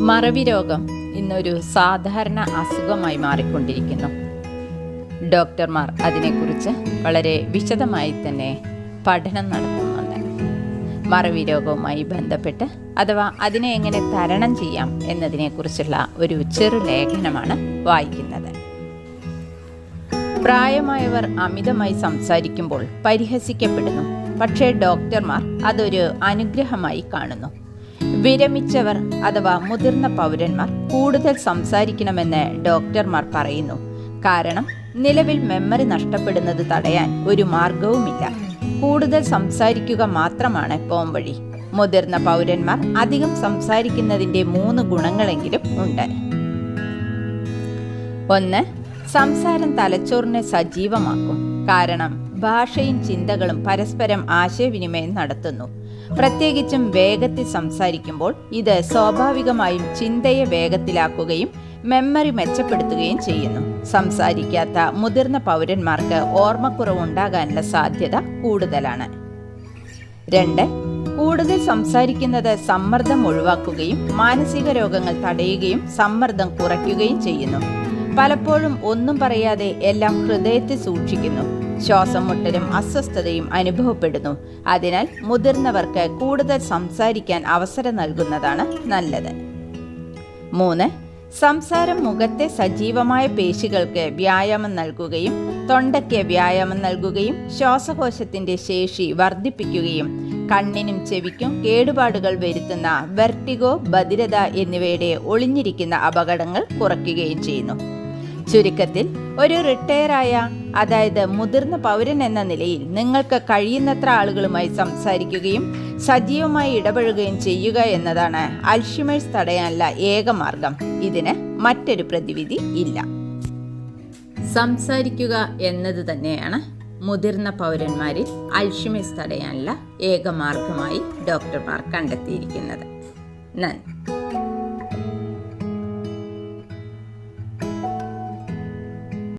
മറവി രോഗം ഇന്നൊരു സാധാരണ അസുഖമായി മാറിക്കൊണ്ടിരിക്കുന്നു. ഡോക്ടർമാർ അതിനെക്കുറിച്ച് വളരെ വിശദമായി തന്നെ പഠനം നടത്തുന്നുണ്ട്. മറവി രോഗവുമായി ബന്ധപ്പെട്ട് അഥവാ അതിനെ എങ്ങനെ തരണം ചെയ്യാം എന്നതിനെക്കുറിച്ചുള്ള ഒരു ചെറു ലേഖനമാണ് വായിക്കുന്നത്. പ്രായമായവർ അമിതമായി സംസാരിക്കുമ്പോൾ പരിഹസിക്കപ്പെടുന്നു. പക്ഷേ ഡോക്ടർമാർ അതൊരു അനുഗ്രഹമായി കാണുന്നു. വിരമിച്ചവർ അഥവാ മുതിർന്ന പൗരന്മാർ കൂടുതൽ സംസാരിക്കണമെന്ന് ഡോക്ടർമാർ പറയുന്നു. കാരണം നിലവിൽ മെമ്മറി നഷ്ടപ്പെടുന്നത് തടയാൻ ഒരു മാർഗവുമില്ല കൂടുതൽ സംസാരിക്കുക മാത്രമാണ് പോംവഴി മുതിർന്ന പൗരന്മാർ അധികം സംസാരിക്കുന്നതിന്റെ മൂന്ന് ഗുണങ്ങളെങ്കിലും ഉണ്ട്. ഒന്ന് സംസാരം തലച്ചോറിനെ സജീവമാക്കും. കാരണം ഭാഷയും ചിന്തകളും പരസ്പരം ആശയവിനിമയം നടത്തുന്നു. പ്രത്യേകിച്ചും വേഗത്തിൽ സംസാരിക്കുമ്പോൾ ഇത് സ്വാഭാവികമായും ചിന്തയെ വേഗത്തിലാക്കുകയും മെമ്മറി മെച്ചപ്പെടുത്തുകയും ചെയ്യുന്നു. സംസാരിക്കാത്ത മുതിർന്ന പൗരന്മാർക്ക് ഓർമ്മക്കുറവ് ഉണ്ടാകാനുള്ള സാധ്യത കൂടുതലാണ്. രണ്ട് കൂടുതൽ സംസാരിക്കുന്നത് സമ്മർദ്ദം ഒഴിവാക്കുകയും മാനസിക രോഗങ്ങൾ തടയുകയും സമ്മർദ്ദം കുറയ്ക്കുകയും ചെയ്യുന്നു. പലപ്പോഴും ഒന്നും പറയാതെ എല്ലാം ഹൃദയത്തിൽ സൂക്ഷിക്കുന്നു. ശ്വാസം മുട്ടലും അസ്വസ്ഥതയും അനുഭവപ്പെടുന്നു. അതിനാൽ മുതിർന്നവർക്ക് കൂടുതൽ സംസാരിക്കാൻ അവസരം നൽകുന്നതാണ് നല്ലത്. മൂന്ന് സംസാരം മുഖത്തെ സജീവമായ പേശികൾക്ക് വ്യായാമം നൽകുകയും തൊണ്ടയ്ക്ക് വ്യായാമം നൽകുകയും ശ്വാസകോശത്തിന്റെ ശേഷി വർദ്ധിപ്പിക്കുകയും കണ്ണിനും ചെവിക്കും കേടുപാടുകൾ വരുത്തുന്ന വെർട്ടിഗോ ബധിരത എന്നിവയുടെ ഒളിഞ്ഞിരിക്കുന്ന അപകടങ്ങൾ കുറയ്ക്കുകയും ചെയ്യുന്നു. ചുരുക്കത്തിൽ ഒരു റിട്ടയറായ അതായത് മുതിർന്ന പൗരൻ എന്ന നിലയിൽ നിങ്ങൾക്ക് കഴിയുന്നത്ര ആളുകളുമായി സംസാരിക്കുകയും സജീവമായി ഇടപഴകുകയും ചെയ്യുക എന്നതാണ് അൽഷിമേഴ്സ് തടയാനുള്ള ഏക മാർഗം. ഇതിന് മറ്റൊരു പ്രതിവിധി ഇല്ല. സംസാരിക്കുക എന്നത് തന്നെയാണ് മുതിർന്ന പൗരന്മാരിൽ അൽഷിമേഴ്സ് തടയാനുള്ള ഏക മാർഗമായി ഡോക്ടർമാർ കണ്ടെത്തിയിരിക്കുന്നത്. നന്ദി.